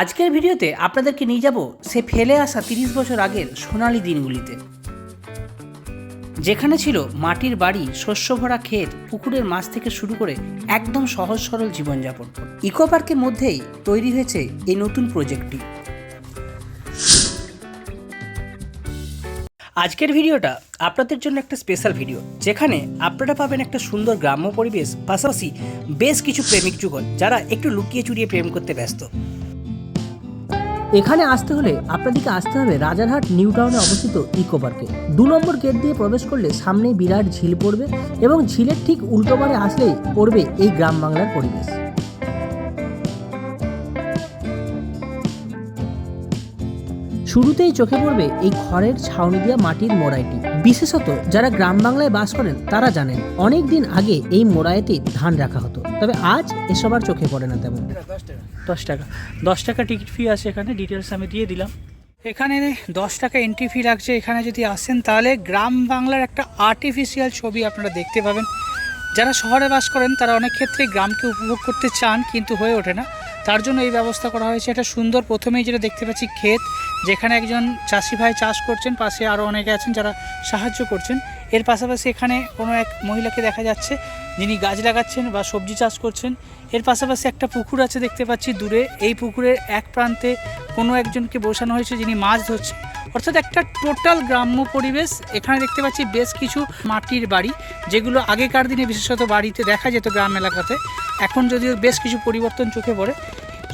আজকের ভিডিওতে আপনাদেরকে নিয়ে যাব সে ফেলে আসা তিরিশ বছর আগের সোনালি দিনগুলিতে। যেখানে ছিল মাটির বাড়ি, শস্য ভরা ক্ষেত, পুকুরের মাছ থেকে শুরু করে একদম সহজ সরল জীবনযাপন। ইকো পার্কের মধ্যেই তৈরি হয়েছে এই নতুন প্রজেক্টটি। আজকের ভিডিওটা আপনাদের জন্য একটা স্পেশাল ভিডিও, যেখানে আপনারা পাবেন একটা সুন্দর গ্রাম্য পরিবেশ, পাশাপাশি বেশ কিছু প্রেমিক যুগল, যারা একটু লুকিয়ে চুরিয়ে প্রেম করতে ব্যস্ত। এখানে আসতে হলে আপনাদেরকে আসতে হবে রাজারহাট, নিউ টাউনে অবস্থিত ইকো পার্কে দু নম্বর গেট দিয়ে প্রবেশ করলে সামনে বিরাট ঝিল পড়বে এবং ঝিলের ঠিক উল্টো পারে আসলেই পড়বে এই গ্রাম বাংলার পরিবেশ। শুরুতেই চোখে পড়বে এই খড়ের ছাউনি দেওয়া মাটির মোড়াইটি। বিশেষত যারা গ্রাম বাংলায় বাস করেন, তারা জানেন অনেক দিন আগে এই মোড়াইতে ধান রাখা হতো। তবে আজ এসব আর চোখে পড়ে না তেমন। দশ টাকা। দশ টাকা টিকিট ফি আছে এখানে ডিটেলস আমি দিয়ে দিলাম। এখানে দশ টাকা এন্ট্রি ফি লাগছে। এখানে যদি আসেন, তাহলে গ্রাম বাংলার একটা আর্টিফিশিয়াল ছবি আপনারা দেখতে পাবেন। যারা শহরে বাস করেন, তারা অনেক ক্ষেত্রে গ্রামকে উপভোগ করতে চান, কিন্তু হয়ে ওঠে না। তার জন্য এই ব্যবস্থা করা হয়েছে। এটা সুন্দর। প্রথমেই যেটা দেখতে পাচ্ছি ক্ষেত, যেখানে একজন চাষি ভাই চাষ করছেন, পাশে আরও অনেকে আছেন যারা সাহায্য করছেন। এর পাশাপাশি এখানে কোনো এক মহিলাকে দেখা যাচ্ছে, যিনি গাছ লাগাচ্ছেন বা সবজি চাষ করছেন। এর পাশাপাশি একটা পুকুর আছে দেখতে পাচ্ছি দূরে। এই পুকুরের এক প্রান্তে কোনো একজনকে বসানো হয়েছে যিনি মাছ ধরছে অর্থাৎ একটা টোটাল গ্রাম্য পরিবেশ। এখানে দেখতে পাচ্ছি বেশ কিছু মাটির বাড়ি, যেগুলো আগেকার দিনে বিশেষত বাড়িতে দেখা যেত গ্রাম এলাকাতে। এখন যদিও বেশ কিছু পরিবর্তন চোখে পড়ে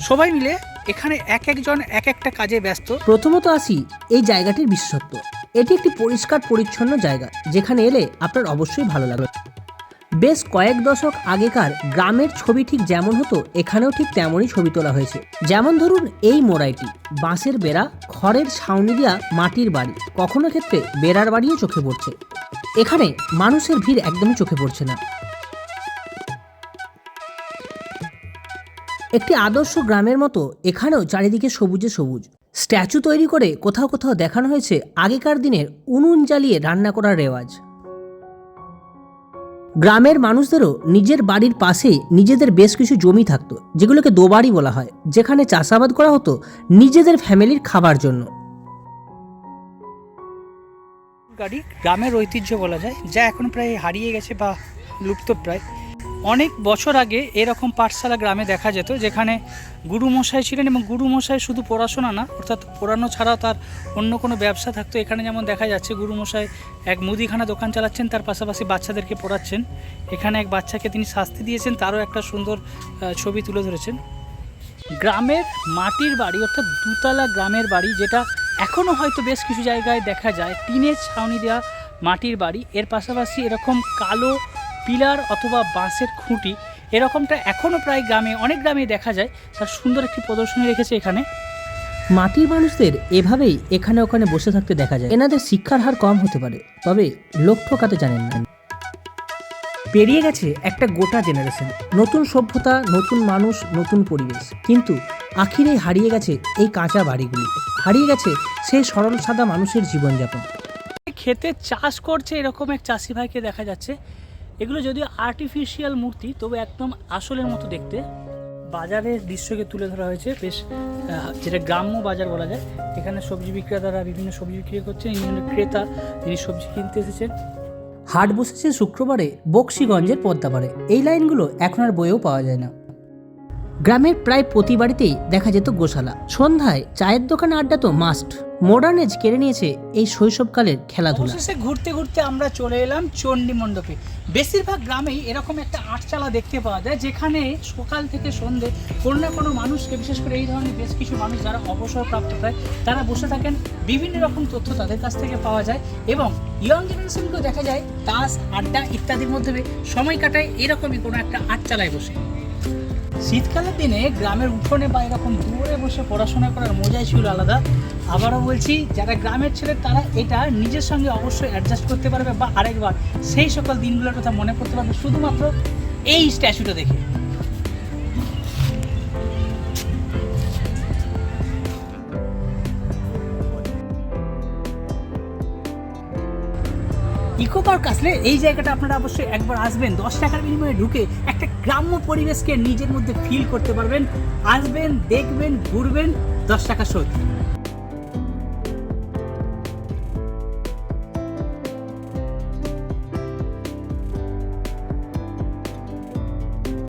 সবাই মিলে এখানে এক একজন এক একটা কাজে ব্যস্ত। প্রথমত আসি এই জায়গাটির বিশেষত্ব। এটি একটি পরিষ্কার পরিচ্ছন্ন জায়গা, যেখানে এলে আপনার অবশ্যই ভালো লাগবে। বেশ কয়েক দশক আগেকার গ্রামের ছবি ঠিক যেমন হতো, এখানেও ঠিক তেমনই ছবি তোলা হয়েছে। যেমন ধরুন এই মোড়াইটি, বাঁশের বেড়া, খড়ের ছাউনি দেওয়া মাটির বাড়ি, কখনো ক্ষেত্রে বেড়ার বাড়িও চোখে পড়ছে। এখানে মানুষের ভিড় একদমই চোখে পড়ছে না। একটি আদর্শ গ্রামের মতো এখানেও চারিদিকে সবুজে সবুজ। স্ট্যাচু তৈরি করে কোথাও কোথাও দেখানো হয়েছে আগেকার দিনের উনুন জ্বালিয়ে রান্না করার রেওয়াজ। গ্রামের মানুষদেরও নিজের বাড়ির পাশে নিজেদের বেশ কিছু জমি থাকতো, যেগুলোকে দোবাড়ি বলা হয়, যেখানে চাষাবাদ করা হতো নিজেদের ফ্যামিলির খাবার জন্য। গাড়ি, গ্রামের ঐতিহ্য বলা যায়, যা এখন প্রায় হারিয়ে গেছে বা লুপ্ত প্রায়। অনেক বছর আগে এরকম পাঠশালা গ্রামে দেখা যেত, যেখানে গুরুমশাই ছিলেন এবং গুরুমশাই শুধু পড়াশোনা না, অর্থাৎ পড়ানো ছাড়াও তার অন্য কোনো ব্যবসা থাকতো। এখানে যেমন দেখা যাচ্ছে, গুরুমশাই এক মুদিখানা দোকান চালাচ্ছেন, তার পাশাপাশি বাচ্চাদেরকে পড়াচ্ছেন। এখানে এক বাচ্চাকে তিনি শাস্তি দিয়েছেন, তারও একটা সুন্দর ছবি তুলে ধরেছেন। গ্রামের মাটির বাড়ি, অর্থাৎ দুতলা গ্রামের বাড়ি, যেটা এখনও হয়তো বেশ কিছু জায়গায় দেখা যায়, টিনের ছাউনি দেওয়া মাটির বাড়ি। এর পাশাপাশি এরকম কালো পিলার অথবা বাঁশের খুঁটি এরকমটা এখনও প্রায় গ্রামে অনেক গ্রামে দেখা যায়। তার সুন্দর একটি প্রদর্শনী রেখেছে এখানে। মাটির মানুষদের এভাবেই এখানে ওখানে বসে থাকতে দেখা যায়। এনাদের শিক্ষার হার কম হতে পারে তবে লোক ঠকাতে জানেন না। পেরিয়ে গেছে একটা গোটা জেনারেশন নতুন সভ্যতা নতুন মানুষ নতুন পরিবেশ। কিন্তু আখিরে হারিয়ে গেছে এই কাঁচা বাড়িগুলি। হারিয়ে গেছে সেই সরল সাদা মানুষের জীবনযাপন। খেতে চাষ করছে এরকম এক চাষি ভাইকে দেখা যাচ্ছে। এগুলো যদিও আর্টিফিশিয়াল মূর্তি, তবে একদম আসলের মতো দেখতে। বাজারের দৃশ্যকে তুলে ধরা হয়েছে। বেশ যেটা গ্রাম্য বাজার বলা যায়। এখানে সবজি বিক্রেতারা বিভিন্ন সবজি বিক্রি করছেন বিভিন্ন ক্রেতা যিনি সবজি কিনতে এসেছেন। হাট বসেছে শুক্রবারে বক্সিগঞ্জের পদ্মাপাড়ে এই লাইনগুলো এখন আর বইয়েও পাওয়া যায় না। গ্রামের প্রায় প্রতি বাড়িতেই দেখা যেত গোশালা। সন্ধ্যায় চায়ের দোকানে আড্ডা তো মাস্ট মডার্ন এজ কেড়ে নিয়েছে এই শৈশবকালের খেলাধুলা। অবশেষে ঘুরতে ঘুরতে আমরা চলে এলাম চণ্ডী মণ্ডপে। বেশিরভাগ গ্রামেই এরকম একটা আটচালা দেখতে পাওয়া যায়, যেখানে সকাল থেকে সন্ধে কোনো না কোনো মানুষকে, বিশেষ করে এই ধরনের বেশ কিছু মানুষ যারা অবসরপ্রাপ্ত হয় তারা বসে থাকেন। বিভিন্ন রকম তথ্য তাদের কাছ থেকে পাওয়া যায় এবং ইয়ং জেনারেশনকেও দেখা যায় তাস আড্ডা ইত্যাদির মধ্যে সময় কাটায় এরকমই কোনো একটা আটচালায় বসে। শীতকালের দিনে গ্রামের উঠোনে বা এরকম দূরে বসে পড়াশোনা করার মজাই ছিল আলাদা। আবারও বলছি, যারা গ্রামের ছেলে, তারা এটা নিজের সঙ্গে অবশ্যই অ্যাডজাস্ট করতে পারবে বা আরেকবার সেই সকল দিনগুলোর কথা মনে করতে পারবে। শুধুমাত্র এই স্ট্যাচুটা দেখে। ইকো পার্ক আসলে এই জায়গাটা আপনারা অবশ্যই একবার আসবেন। দশ টাকার বিনিময়ে ঢুকে একটা গ্রাম্য পরিবেশকে নিজের মধ্যে ফিল করতে পারবেন। আসবেন, দেখবেন, ঘুরবেন, দশ টাকা শোধ।